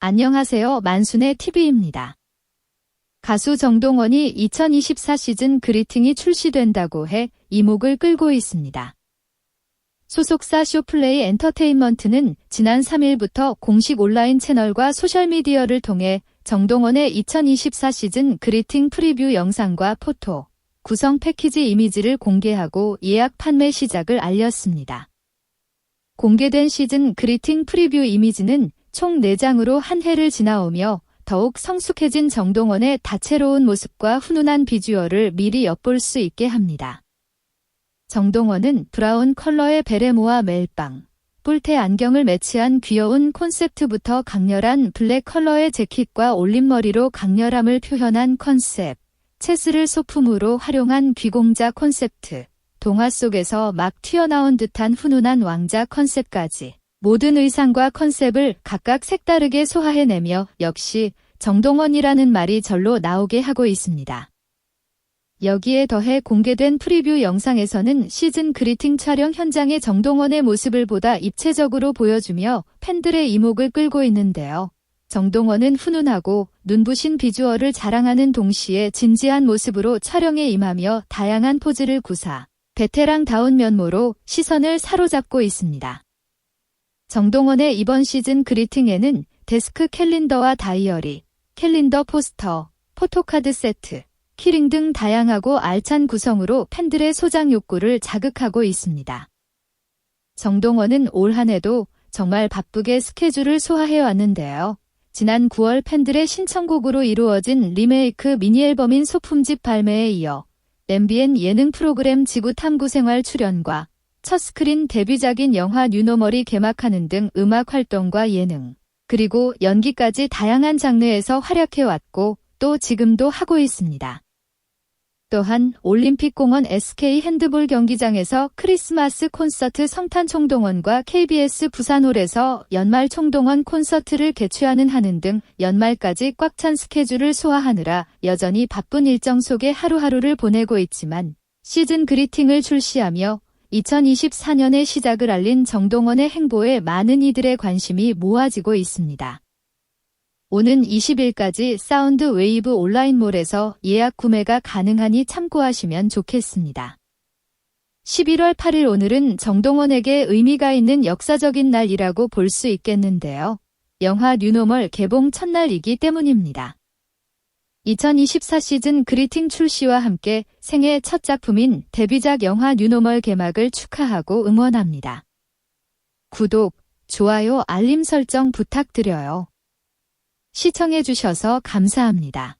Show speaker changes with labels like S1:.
S1: 안녕하세요. 만순의 TV입니다. 가수 정동원이 2024 시즌 그리팅이 출시된다고 해 이목을 끌고 있습니다. 소속사 쇼플레이 엔터테인먼트는 지난 3일부터 공식 온라인 채널과 소셜미디어를 통해 정동원의 2024 시즌 그리팅 프리뷰 영상과 포토, 구성 패키지 이미지를 공개하고 예약 판매 시작을 알렸습니다. 공개된 시즌 그리팅 프리뷰 이미지는 총 4장으로 한 해를 지나오며 더욱 성숙해진 정동원의 다채로운 모습과 훈훈한 비주얼을 미리 엿볼 수 있게 합니다. 정동원은 브라운 컬러의 베레모와 멜빵, 뿔테 안경을 매치한 귀여운 콘셉트부터 강렬한 블랙 컬러의 재킷과 올림머리로 강렬함을 표현한 컨셉, 체스를 소품으로 활용한 귀공자 콘셉트, 동화 속에서 막 튀어나온 듯한 훈훈한 왕자 컨셉까지 모든 의상과 컨셉을 각각 색다르게 소화해내며 역시 정동원이라는 말이 절로 나오게 하고 있습니다. 여기에 더해 공개된 프리뷰 영상에서는 시즌 그리팅 촬영 현장의 정동원의 모습을 보다 입체적으로 보여주며 팬들의 이목을 끌고 있는데요. 정동원은 훈훈하고 눈부신 비주얼을 자랑하는 동시에 진지한 모습으로 촬영에 임하며 다양한 포즈를 구사, 베테랑다운 면모로 시선을 사로잡고 있습니다. 정동원의 이번 시즌 그리팅에는 데스크 캘린더와 다이어리, 캘린더 포스터, 포토카드 세트, 키링 등 다양하고 알찬 구성으로 팬들의 소장 욕구를 자극하고 있습니다. 정동원은 올 한해도 정말 바쁘게 스케줄을 소화해 왔는데요. 지난 9월 팬들의 신청곡으로 이루어진 리메이크 미니 앨범인 소품집 발매에 이어 MBN 예능 프로그램 지구 탐구 생활 출연과 첫 스크린 데뷔작인 영화 뉴노멀이 개막하는 등 음악 활동과 예능, 그리고 연기까지 다양한 장르에서 활약해왔고 또 지금도 하고 있습니다. 또한 올림픽공원 SK 핸드볼 경기장에서 크리스마스 콘서트 성탄 총동원과 KBS 부산홀에서 연말 총동원 콘서트를 개최하는 하는 등 연말까지 꽉 찬 스케줄을 소화하느라 여전히 바쁜 일정 속에 하루하루를 보내고 있지만 시즌 그리팅을 출시하며 2024년의 시작을 알린 정동원의 행보에 많은 이들의 관심이 모아지고 있습니다. 오는 20일까지 사운드 웨이브 온라인몰에서 예약 구매가 가능하니 참고하시면 좋겠습니다. 11월 8일 오늘은 정동원에게 의미가 있는 역사적인 날이라고 볼 수 있겠는데요. 영화 뉴노멀 개봉 첫날이기 때문입니다. 2024 시즌 그리팅 출시와 함께 생애 첫 작품인 데뷔작 영화 뉴노멀 개막을 축하하고 응원합니다. 구독, 좋아요, 알림 설정 부탁드려요. 시청해주셔서 감사합니다.